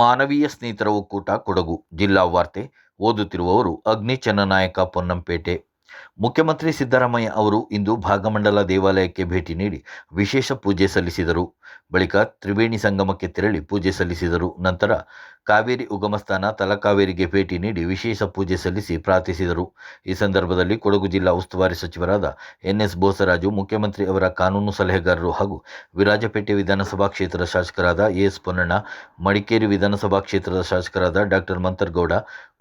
ಮಾನವೀಯ ಸ್ನೇಹಿತರ ಒಕ್ಕೂಟ ಕೊಡಗು. ಜಿಲ್ಲಾ ವಾರ್ತೆ, ಓದುತ್ತಿರುವವರು ಅಗ್ನಿ ಚನ್ನನಾಯಕ ಪೊನ್ನಂಪೇಟೆ. ಮುಖ್ಯಮಂತ್ರಿ ಸಿದ್ದರಾಮಯ್ಯ ಅವರು ಇಂದು ಭಾಗಮಂಡಲ ದೇವಾಲಯಕ್ಕೆ ಭೇಟಿ ನೀಡಿ ವಿಶೇಷ ಪೂಜೆ ಸಲ್ಲಿಸಿದರು. ಬಳಿಕ ತ್ರಿವೇಣಿ ಸಂಗಮಕ್ಕೆ ತೆರಳಿ ಪೂಜೆ ಸಲ್ಲಿಸಿದರು. ನಂತರ ಕಾವೇರಿ ಉಗಮಸ್ಥಾನ ತಲಕಾವೇರಿಗೆ ಭೇಟಿ ನೀಡಿ ವಿಶೇಷ ಪೂಜೆ ಸಲ್ಲಿಸಿ ಪ್ರಾರ್ಥಿಸಿದರು. ಈ ಸಂದರ್ಭದಲ್ಲಿ ಕೊಡಗು ಜಿಲ್ಲಾ ಉಸ್ತುವಾರಿ ಸಚಿವರಾದ ಎನ್ಎಸ್ ಬೋಸರಾಜು, ಮುಖ್ಯಮಂತ್ರಿ ಅವರ ಕಾನೂನು ಸಲಹೆಗಾರರು ಹಾಗೂ ವಿರಾಜಪೇಟೆ ವಿಧಾನಸಭಾ ಕ್ಷೇತ್ರದ ಶಾಸಕರಾದ ಎಸ್ ಪೊನ್ನಣ್ಣ, ಮಡಿಕೇರಿ ವಿಧಾನಸಭಾ ಕ್ಷೇತ್ರದ ಶಾಸಕರಾದ ಡಾಕ್ಟರ್ ಮಂತರ್ಗೌಡ,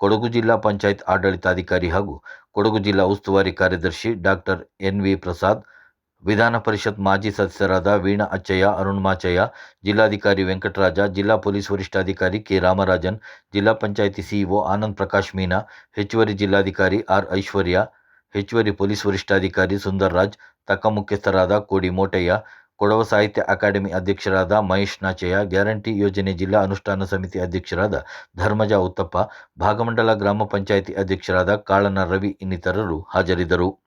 ಕೊಡಗು ಜಿಲ್ಲಾ ಪಂಚಾಯತ್ ಆಡಳಿತಾಧಿಕಾರಿ ಹಾಗೂ ಕೊಡಗು ಜಿಲ್ಲಾ ಉಸ್ತುವಾರಿ ಕಾರ್ಯದರ್ಶಿ ಡಾಕ್ಟರ್ ಎನ್ ವಿ ಪ್ರಸಾದ್ ವಿಧಾನ ಪರಿಷತ್ ಮಾಜಿ ಸದಸ್ಯರಾದ ವೀಣಾ ಅಚ್ಚಯ್ಯ ಅರುಣ್ಮಾಚಯ್ಯ ಜಿಲ್ಲಾಧಿಕಾರಿ ವೆಂಕಟರಾಜ, ಜಿಲ್ಲಾ ಪೊಲೀಸ್ ವರಿಷ್ಠಾಧಿಕಾರಿ ಕೆ. ರಾಮರಾಜನ್, ಜಿಲ್ಲಾ ಪಂಚಾಯಿತಿ ಸಿಇಒ ಆನಂದ್ ಪ್ರಕಾಶ್ ಮೀನಾ, ಹೆಚ್ಚುವರಿ ಜಿಲ್ಲಾಧಿಕಾರಿ ಆರ್ ಐಶ್ವರ್ಯ, ಹೆಚ್ಚುವರಿ ಪೊಲೀಸ್ ವರಿಷ್ಠಾಧಿಕಾರಿ ಸುಂದರ್ರಾಜ್, ತಕ್ಕ ಮುಖ್ಯಸ್ಥರಾದ ಕೋಡಿ ಮೋಟಯ್ಯ, ಕೊಡವ ಸಾಹಿತ್ಯ ಅಕಾಡೆಮಿ ಅಧ್ಯಕ್ಷರಾದ ಮಹೇಶ್ ನಾಚಯ್ಯ, ಗ್ಯಾರಂಟಿ ಯೋಜನೆ ಜಿಲ್ಲಾ ಅನುಷ್ಠಾನ ಸಮಿತಿ ಅಧ್ಯಕ್ಷರಾದ ಧರ್ಮಜಾ ಉತ್ತಪ್ಪ, ಭಾಗಮಂಡಲ ಗ್ರಾಮ ಪಂಚಾಯಿತಿ ಅಧ್ಯಕ್ಷರಾದ ಕಾಳನ ರವಿ ಇನ್ನಿತರರು ಹಾಜರಿದ್ದರು.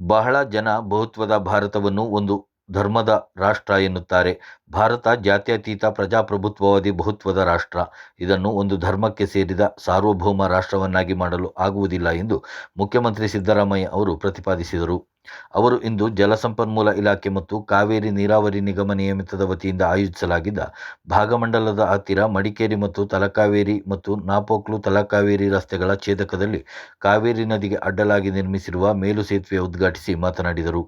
ಬಹಳ ಜನ ಬಹುತ್ವದ ಭಾರತವನ್ನು ಒಂದು ಧರ್ಮದ ರಾಷ್ಟ್ರ ಎನ್ನುತ್ತಾರೆ. ಭಾರತ ಜಾತ್ಯತೀತ ಪ್ರಜಾಪ್ರಭುತ್ವವಾದಿ ಬಹುತ್ವದ ರಾಷ್ಟ್ರ. ಇದನ್ನು ಒಂದು ಧರ್ಮಕ್ಕೆ ಸೇರಿದ ಸಾರ್ವಭೌಮ ರಾಷ್ಟ್ರವನ್ನಾಗಿ ಮಾಡಲು ಆಗುವುದಿಲ್ಲ ಎಂದು ಮುಖ್ಯಮಂತ್ರಿ ಸಿದ್ದರಾಮಯ್ಯ ಅವರು ಪ್ರತಿಪಾದಿಸಿದರು. ಅವರು ಇಂದು ಜಲಸಂಪನ್ಮೂಲ ಇಲಾಖೆ ಮತ್ತು ಕಾವೇರಿ ನೀರಾವರಿ ನಿಗಮ ನಿಯಮಿತದ ವತಿಯಿಂದ ಆಯೋಜಿಸಲಾಗಿದ್ದ ಭಾಗಮಂಡಲದ ಹತ್ತಿರ ಮಡಿಕೇರಿ ಮತ್ತು ತಲಕಾವೇರಿ ಮತ್ತು ನಾಪೋಕ್ಲು ತಲಕಾವೇರಿ ರಸ್ತೆಗಳ ಛೇದಕದಲ್ಲಿ ಕಾವೇರಿ ನದಿಗೆ ಅಡ್ಡಲಾಗಿ ನಿರ್ಮಿಸಿರುವ ಮೇಲು ಸೇತುವೆ ಉದ್ಘಾಟಿಸಿ ಮಾತನಾಡಿದರು.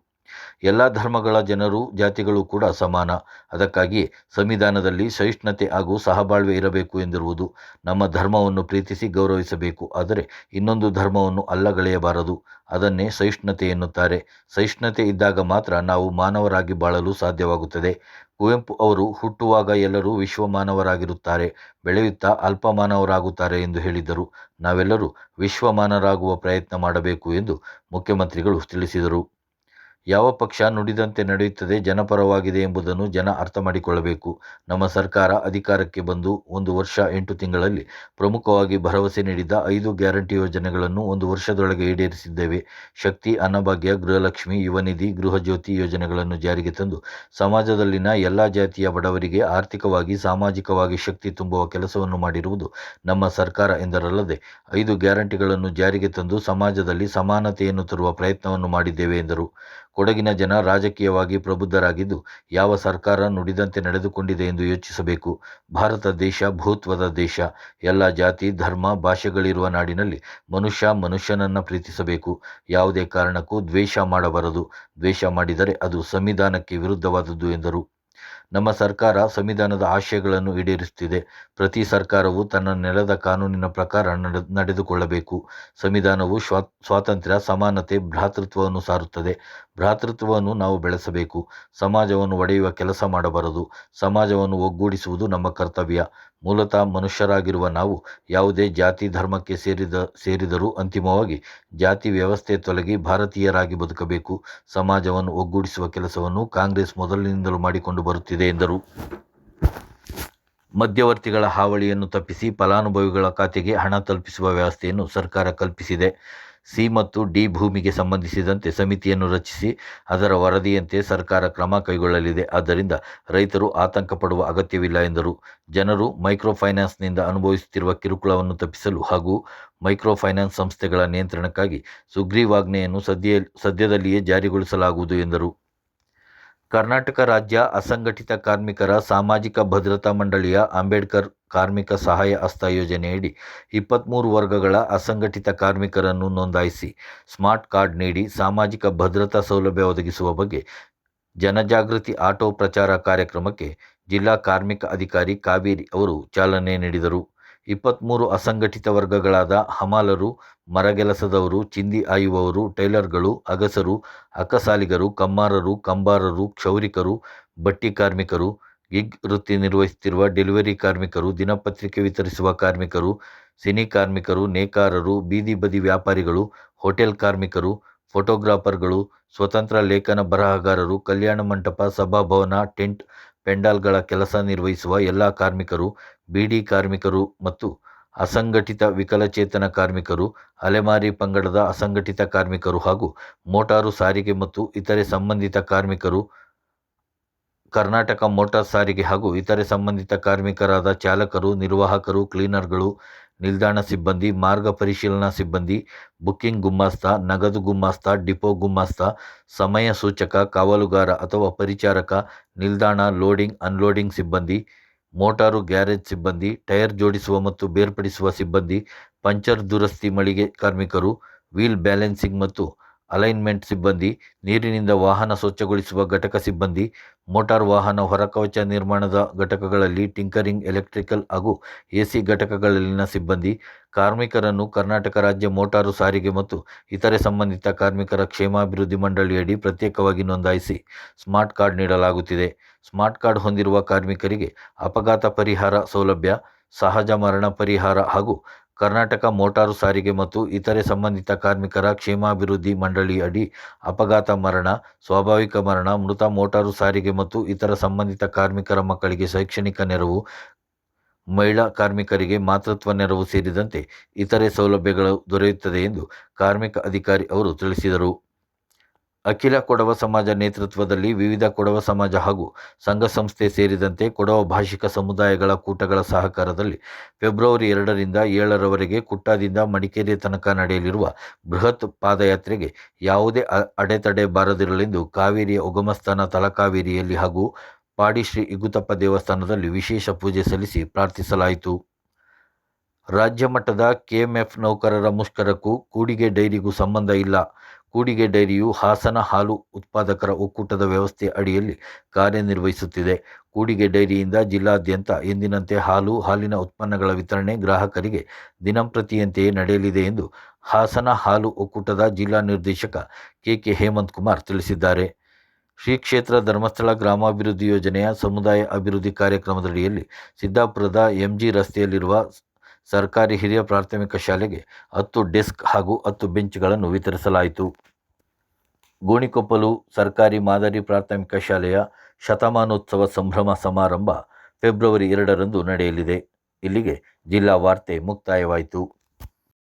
ಎಲ್ಲ ಧರ್ಮಗಳ ಜನರು, ಜಾತಿಗಳು ಕೂಡ ಸಮಾನ. ಅದಕ್ಕಾಗಿ ಸಂವಿಧಾನದಲ್ಲಿ ಸಹಿಷ್ಣುತೆ ಹಾಗೂ ಸಹಬಾಳ್ವೆ ಇರಬೇಕು ಎಂದಿರುವುದು ನಮ್ಮ ಧರ್ಮವನ್ನು ಪ್ರೀತಿಸಿ ಗೌರವಿಸಬೇಕು. ಆದರೆ ಇನ್ನೊಂದು ಧರ್ಮವನ್ನು ಅಲ್ಲಗಳೆಯಬಾರದು. ಅದನ್ನೇ ಸಹಿಷ್ಣುತೆ ಎನ್ನುತ್ತಾರೆ. ಸಹಿಷ್ಣುತೆ ಇದ್ದಾಗ ಮಾತ್ರ ನಾವು ಮಾನವರಾಗಿ ಬಾಳಲು ಸಾಧ್ಯವಾಗುತ್ತದೆ. ಕುವೆಂಪು ಅವರು ಹುಟ್ಟುವಾಗ ಎಲ್ಲರೂ ವಿಶ್ವಮಾನವರಾಗಿರುತ್ತಾರೆ. ಬೆಳೆಯುತ್ತಾ ಅಲ್ಪಮಾನವರಾಗುತ್ತಾರೆ ಎಂದು ಹೇಳಿದರು. ನಾವೆಲ್ಲರೂ ವಿಶ್ವಮಾನರಾಗುವ ಪ್ರಯತ್ನ ಮಾಡಬೇಕು ಎಂದು ಮುಖ್ಯಮಂತ್ರಿಗಳು ತಿಳಿಸಿದರು. ಯಾವ ಪಕ್ಷ ನುಡಿದಂತೆ ನಡೆಯುತ್ತದೆ, ಜನಪರವಾಗಿದೆ ಎಂಬುದನ್ನು ಜನ ಅರ್ಥ ಮಾಡಿಕೊಳ್ಳಬೇಕು. ನಮ್ಮ ಸರ್ಕಾರ ಅಧಿಕಾರಕ್ಕೆ ಬಂದು ಒಂದು ವರ್ಷ ಎಂಟು ತಿಂಗಳಲ್ಲಿ ಪ್ರಮುಖವಾಗಿ ಭರವಸೆ ನೀಡಿದ ಐದು ಗ್ಯಾರಂಟಿ ಯೋಜನೆಗಳನ್ನು ಒಂದು ವರ್ಷದೊಳಗೆ ಈಡೇರಿಸಿದ್ದೇವೆ. ಶಕ್ತಿ, ಅನ್ನಭಾಗ್ಯ, ಗೃಹಲಕ್ಷ್ಮಿ, ಯುವನಿಧಿ, ಗೃಹಜ್ಯೋತಿ ಯೋಜನೆಗಳನ್ನು ಜಾರಿಗೆ ತಂದು ಸಮಾಜದಲ್ಲಿನ ಎಲ್ಲ ಜಾತಿಯ ಬಡವರಿಗೆ ಆರ್ಥಿಕವಾಗಿ, ಸಾಮಾಜಿಕವಾಗಿ ಶಕ್ತಿ ತುಂಬುವ ಕೆಲಸವನ್ನು ಮಾಡಿರುವುದು ನಮ್ಮ ಸರ್ಕಾರ ಎಂದರಲ್ಲದೆ, ಐದು ಗ್ಯಾರಂಟಿಗಳನ್ನು ಜಾರಿಗೆ ತಂದು ಸಮಾಜದಲ್ಲಿ ಸಮಾನತೆಯನ್ನು ತರುವ ಪ್ರಯತ್ನವನ್ನು ಮಾಡಿದ್ದೇವೆ ಎಂದರು. ಕೊಡಗಿನ ಜನ ರಾಜಕೀಯವಾಗಿ ಪ್ರಬುದ್ಧರಾಗಿದ್ದು ಯಾವ ಸರ್ಕಾರ ನುಡಿದಂತೆ ನಡೆದುಕೊಂಡಿದೆ ಎಂದು ಯೋಚಿಸಬೇಕು. ಭಾರತ ದೇಶ ಭೂತ್ವದ ದೇಶ. ಎಲ್ಲ ಜಾತಿ, ಧರ್ಮ, ಭಾಷೆಗಳಿರುವ ನಾಡಿನಲ್ಲಿ ಮನುಷ್ಯ ಮನುಷ್ಯನನ್ನು ಪ್ರೀತಿಸಬೇಕು. ಯಾವುದೇ ಕಾರಣಕ್ಕೂ ದ್ವೇಷ ಮಾಡಬಾರದು. ದ್ವೇಷ ಮಾಡಿದರೆ ಅದು ಸಂವಿಧಾನಕ್ಕೆ ವಿರುದ್ಧವಾದದ್ದು ಎಂದರು. ನಮ್ಮ ಸರ್ಕಾರ ಸಂವಿಧಾನದ ಆಶಯಗಳನ್ನು ಈಡೇರಿಸುತ್ತಿದೆ. ಪ್ರತಿ ಸರ್ಕಾರವು ತನ್ನ ನೆಲದ ಕಾನೂನಿನ ಪ್ರಕಾರ ನಡೆ, ನಡೆದುಕೊಳ್ಳಬೇಕು. ಸಂವಿಧಾನವು ಸ್ವಾ, ಸ್ವಾತಂತ್ರ್ಯ, ಸಮಾನತೆ, ಭ್ರಾತೃತ್ವವನ್ನು ಸಾರುತ್ತದೆ. ಭ್ರಾತೃತ್ವವನ್ನು ನಾವು ಬೆಳೆಸಬೇಕು. ಸಮಾಜವನ್ನು ಒಡೆಯುವ ಕೆಲಸ ಮಾಡಬಾರದು. ಸಮಾಜವನ್ನು ಒಗ್ಗೂಡಿಸುವುದು ನಮ್ಮ ಕರ್ತವ್ಯ. ಮೂಲತಃ ಮನುಷ್ಯರಾಗಿರುವ ನಾವು ಯಾವುದೇ ಜಾತಿ ಧರ್ಮಕ್ಕೆ ಸೇರಿದ, ಸೇರಿದರೂ ಅಂತಿಮವಾಗಿ ಜಾತಿ ವ್ಯವಸ್ಥೆ ತೊಲಗಿ ಭಾರತೀಯರಾಗಿ ಬದುಕಬೇಕು. ಸಮಾಜವನ್ನು ಒಗ್ಗೂಡಿಸುವ ಕೆಲಸವನ್ನು ಕಾಂಗ್ರೆಸ್ ಮೊದಲಿನಿಂದಲೂ ಮಾಡಿಕೊಂಡು ಬರುತ್ತಿದೆ ಎಂದರು. ಮಧ್ಯವರ್ತಿಗಳ ಹಾವಳಿಯನ್ನು ತಪ್ಪಿಸಿ ಫಲಾನುಭವಿಗಳ ಖಾತೆಗೆ ಹಣ ತಲುಪಿಸುವ ವ್ಯವಸ್ಥೆಯನ್ನು ಸರ್ಕಾರ ಕಲ್ಪಿಸಿದೆ. ಸಿ ಮತ್ತು ಡಿ ಭೂಮಿಗೆ ಸಂಬಂಧಿಸಿದಂತೆ ಸಮಿತಿಯನ್ನು ರಚಿಸಿ ಅದರ ವರದಿಯಂತೆ ಸರ್ಕಾರ ಕ್ರಮ ಕೈಗೊಳ್ಳಲಿದೆ. ಆದ್ದರಿಂದ ರೈತರು ಆತಂಕ ಪಡುವ ಅಗತ್ಯವಿಲ್ಲ ಎಂದರು. ಜನರು ಮೈಕ್ರೋ ಫೈನಾನ್ಸ್ನಿಂದ ಅನುಭವಿಸುತ್ತಿರುವ ಕಿರುಕುಳವನ್ನು ತಪ್ಪಿಸಲು ಹಾಗೂ ಮೈಕ್ರೋ ಫೈನಾನ್ಸ್ ಸಂಸ್ಥೆಗಳ ನಿಯಂತ್ರಣಕ್ಕಾಗಿ ಸುಗ್ರೀವಾಜ್ಞೆಯನ್ನು ಸದ್ಯ, ಸದ್ಯದಲ್ಲಿಯೇ ಜಾರಿಗೊಳಿಸಲಾಗುವುದು ಎಂದರು. ಕರ್ನಾಟಕ ರಾಜ್ಯ ಅಸಂಘಟಿತ ಕಾರ್ಮಿಕರ ಸಾಮಾಜಿಕ ಭದ್ರತಾ ಮಂಡಳಿಯ ಅಂಬೇಡ್ಕರ್ ಕಾರ್ಮಿಕ ಸಹಾಯ ಹಸ್ತ ಯೋಜನೆಯಡಿ ಇಪ್ಪತ್ತ್ಮೂರು ವರ್ಗಗಳ ಅಸಂಘಟಿತ ಕಾರ್ಮಿಕರನ್ನು ನೋಂದಾಯಿಸಿ ಸ್ಮಾರ್ಟ್ ಕಾರ್ಡ್ ನೀಡಿ ಸಾಮಾಜಿಕ ಭದ್ರತಾ ಸೌಲಭ್ಯ ಒದಗಿಸುವ ಬಗ್ಗೆ ಜನಜಾಗೃತಿ ಆಟೋ ಪ್ರಚಾರ ಕಾರ್ಯಕ್ರಮಕ್ಕೆ ಜಿಲ್ಲಾ ಕಾರ್ಮಿಕ ಅಧಿಕಾರಿ ಕಾವೇರಿ ಅವರು ಚಾಲನೆ ನೀಡಿದರು. ಇಪ್ಪತ್ತ್ಮೂರು ಅಸಂಘಟಿತ ವರ್ಗಗಳಾದ ಹಮಾಲರು, ಮರಗೆಲಸದವರು, ಚಿಂದಿ ಆಯುವವರು, ಟೈಲರ್ಗಳು, ಅಗಸರು, ಅಕ್ಕಸಾಲಿಗರು, ಕಮ್ಮಾರರು, ಕಂಬಾರರು, ಕ್ಷೌರಿಕರು, ಬಟ್ಟಿ ಕಾರ್ಮಿಕರು, ಗಿಗ್ ವೃತ್ತಿ ನಿರ್ವಹಿಸುತ್ತಿರುವ ಡೆಲಿವರಿ ಕಾರ್ಮಿಕರು, ದಿನಪತ್ರಿಕೆ ವಿತರಿಸುವ ಕಾರ್ಮಿಕರು, ಸಿನಿ ಕಾರ್ಮಿಕರು, ನೇಕಾರರು, ಬೀದಿ ಬದಿ ವ್ಯಾಪಾರಿಗಳು, ಹೋಟೆಲ್ ಕಾರ್ಮಿಕರು, ಫೋಟೋಗ್ರಾಫರ್ಗಳು, ಸ್ವತಂತ್ರ ಲೇಖನ ಬರಹಗಾರರು, ಕಲ್ಯಾಣ ಮಂಟಪ, ಸಭಾಭವನ, ಟೆಂಟ್, ಪೆಂಡಾಲ್ಗಳ ಕೆಲಸ ನಿರ್ವಹಿಸುವ ಎಲ್ಲ ಕಾರ್ಮಿಕರು ಬೀಡಿ ಕಾರ್ಮಿಕರು ಮತ್ತು ಅಸಂಘಟಿತ ವಿಕಲಚೇತನ ಕಾರ್ಮಿಕರು, ಅಲೆಮಾರಿ ಪಂಗಡದ ಅಸಂಘಟಿತ ಕಾರ್ಮಿಕರು ಹಾಗೂ ಮೋಟಾರು ಸಾರಿಗೆ ಮತ್ತು ಇತರೆ ಸಂಬಂಧಿತ ಕಾರ್ಮಿಕರು, ಕರ್ನಾಟಕ ಮೋಟಾರ್ ಸಾರಿಗೆ ಹಾಗೂ ಇತರೆ ಸಂಬಂಧಿತ ಕಾರ್ಮಿಕರಾದ ಚಾಲಕರು, ನಿರ್ವಾಹಕರು, ಕ್ಲೀನರ್ಗಳು, ನಿಲ್ದಾಣ ಸಿಬ್ಬಂದಿ, ಮಾರ್ಗ ಪರಿಶೀಲನಾ ಸಿಬ್ಬಂದಿ ಬುಕ್ಕಿಂಗ್ ಗುಮಾಸ್ತ, ನಗದು ಗುಮಾಸ್ತ, ಡಿಪೋ ಗುಮಾಸ್ತ, ಸಮಯ ಸೂಚಕ, ಕಾವಲುಗಾರ ಅಥವಾ ಪರಿಚಾರಕ, ನಿಲ್ದಾಣ ಲೋಡಿಂಗ್, ಅನ್ಲೋಡಿಂಗ್ ಸಿಬ್ಬಂದಿ ಮೋಟಾರು, ಗ್ಯಾರೇಜ್ ಸಿಬ್ಬಂದಿ, ಟೈರ್ ಜೋಡಿಸುವ ಮತ್ತು ಬೇರ್ಪಡಿಸುವ ಸಿಬ್ಬಂದಿ, ಪಂಚರ್ ದುರಸ್ತಿ ಮಳಿಗೆ ಕಾರ್ಮಿಕರು, ವೀಲ್ ಬ್ಯಾಲೆನ್ಸಿಂಗ್ ಮತ್ತು ಅಲೈನ್ಮೆಂಟ್ ಸಿಬ್ಬಂದಿ, ನೀರಿನಿಂದ ವಾಹನ ಸ್ವಚ್ಛಗೊಳಿಸುವ ಘಟಕ ಸಿಬ್ಬಂದಿ, ಮೋಟಾರ್ ವಾಹನ ಹೊರಕವಚ ನಿರ್ಮಾಣದ ಘಟಕಗಳಲ್ಲಿ ಟಿಂಕರಿಂಗ್, ಎಲೆಕ್ಟ್ರಿಕಲ್ ಹಾಗೂ ಎಸಿ ಘಟಕಗಳಲ್ಲಿನ ಸಿಬ್ಬಂದಿ, ಕಾರ್ಮಿಕರನ್ನು ಕರ್ನಾಟಕ ರಾಜ್ಯ ಮೋಟಾರು ಸಾರಿಗೆ ಮತ್ತು ಇತರೆ ಸಂಬಂಧಿತ ಕಾರ್ಮಿಕರ ಕ್ಷೇಮಾಭಿವೃದ್ಧಿ ಮಂಡಳಿಯಡಿ ಪ್ರತ್ಯೇಕವಾಗಿ ನೋಂದಾಯಿಸಿ ಸ್ಮಾರ್ಟ್ ಕಾರ್ಡ್ ನೀಡಲಾಗುತ್ತಿದೆ. ಸ್ಮಾರ್ಟ್ ಕಾರ್ಡ್ ಹೊಂದಿರುವ ಕಾರ್ಮಿಕರಿಗೆ ಅಪಘಾತ ಪರಿಹಾರ ಸೌಲಭ್ಯ, ಸಹಜ ಮರಣ ಪರಿಹಾರ ಹಾಗೂ ಕರ್ನಾಟಕ ಮೋಟಾರು ಸಾರಿಗೆ ಮತ್ತು ಇತರೆ ಸಂಬಂಧಿತ ಕಾರ್ಮಿಕರ ಕ್ಷೇಮಾಭಿವೃದ್ಧಿ ಮಂಡಳಿ ಅಡಿ ಅಪಘಾತ ಮರಣ, ಸ್ವಾಭಾವಿಕ ಮರಣ, ಮೃತ ಮೋಟಾರು ಸಾರಿಗೆ ಮತ್ತು ಇತರ ಸಂಬಂಧಿತ ಕಾರ್ಮಿಕರ ಮಕ್ಕಳಿಗೆ ಶೈಕ್ಷಣಿಕ ನೆರವು, ಮಹಿಳಾ ಕಾರ್ಮಿಕರಿಗೆ ಮಾತೃತ್ವ ನೆರವು ಸೇರಿದಂತೆ ಇತರೆ ಸೌಲಭ್ಯಗಳು ದೊರೆಯುತ್ತದೆ ಎಂದು ಕಾರ್ಮಿಕ ಅಧಿಕಾರಿ ಅವರು ತಿಳಿಸಿದರು. ಅಖಿಲ ಕೊಡವ ಸಮಾಜ ನೇತೃತ್ವದಲ್ಲಿ ವಿವಿಧ ಕೊಡವ ಸಮಾಜ ಹಾಗೂ ಸಂಘ ಸಂಸ್ಥೆ ಸೇರಿದಂತೆ ಕೊಡವ ಭಾಷಿಕ ಸಮುದಾಯಗಳ ಕೂಟಗಳ ಸಹಕಾರದಲ್ಲಿ ಫೆಬ್ರವರಿ ಎರಡರಿಂದ ಏಳರವರೆಗೆ ಕುಟ್ಟಾದಿಂದ ಮಡಿಕೇರಿ ತನಕ ನಡೆಯಲಿರುವ ಬೃಹತ್ ಪಾದಯಾತ್ರೆಗೆ ಯಾವುದೇ ಅಡೆತಡೆ ಬಾರದಿರಲೆಂದು ಕಾವೇರಿಯ ಉಗಮಸ್ಥಾನ ತಲಕಾವೇರಿಯಲ್ಲಿ ಹಾಗೂ ಪಾಡಿ ಶ್ರೀ ಇಗುತಪ್ಪ ದೇವಸ್ಥಾನದಲ್ಲಿ ವಿಶೇಷ ಪೂಜೆ ಸಲ್ಲಿಸಿ ಪ್ರಾರ್ಥಿಸಲಾಯಿತು. ರಾಜ್ಯ ಮಟ್ಟದ ಕೆಎಂಎಫ್ ನೌಕರರ ಮುಷ್ಕರಕ್ಕೂ ಕೂಡಿಗೆ ಡೈರಿಗೂ ಸಂಬಂಧ ಇಲ್ಲ. ಕೂಡಿಗೆ ಡೈರಿಯು ಹಾಸನ ಹಾಲು ಉತ್ಪಾದಕರ ಒಕ್ಕೂಟದ ವ್ಯವಸ್ಥೆ ಅಡಿಯಲ್ಲಿ ಕಾರ್ಯನಿರ್ವಹಿಸುತ್ತಿದೆ. ಕೂಡಿಗೆ ಡೈರಿಯಿಂದ ಜಿಲ್ಲಾದ್ಯಂತ ಎಂದಿನಂತೆ ಹಾಲು, ಹಾಲಿನ ಉತ್ಪನ್ನಗಳ ವಿತರಣೆ ಗ್ರಾಹಕರಿಗೆ ದಿನಂಪ್ರತಿಯಂತೆಯೇ ನಡೆಯಲಿದೆ ಎಂದು ಹಾಸನ ಹಾಲು ಒಕ್ಕೂಟದ ಜಿಲ್ಲಾ ನಿರ್ದೇಶಕ ಕೆ ಕೆ ಹೇಮಂತ್ ಕುಮಾರ್ ತಿಳಿಸಿದ್ದಾರೆ. ಶ್ರೀ ಕ್ಷೇತ್ರ ಧರ್ಮಸ್ಥಳ ಗ್ರಾಮಾಭಿವೃದ್ಧಿ ಯೋಜನೆಯ ಸಮುದಾಯ ಅಭಿವೃದ್ಧಿ ಕಾರ್ಯಕ್ರಮದಡಿಯಲ್ಲಿ ಸಿದ್ದಾಪುರದ ಎಂಜಿ ರಸ್ತೆಯಲ್ಲಿರುವ ಸರ್ಕಾರಿ ಹಿರಿಯ ಪ್ರಾಥಮಿಕ ಶಾಲೆಗೆ ಹತ್ತು ಡೆಸ್ಕ್ ಹಾಗೂ ಹತ್ತು ಬೆಂಚ್ಗಳನ್ನು ವಿತರಿಸಲಾಯಿತು. ಗೋಣಿಕೊಪ್ಪಲು ಸರ್ಕಾರಿ ಮಾದರಿ ಪ್ರಾಥಮಿಕ ಶಾಲೆಯ ಶತಮಾನೋತ್ಸವ ಸಂಭ್ರಮ ಸಮಾರಂಭ ಫೆಬ್ರವರಿ ಎರಡರಂದು ನಡೆಯಲಿದೆ. ಇಲ್ಲಿಗೆ ಜಿಲ್ಲಾ ವಾರ್ತೆ ಮುಕ್ತಾಯವಾಯಿತು.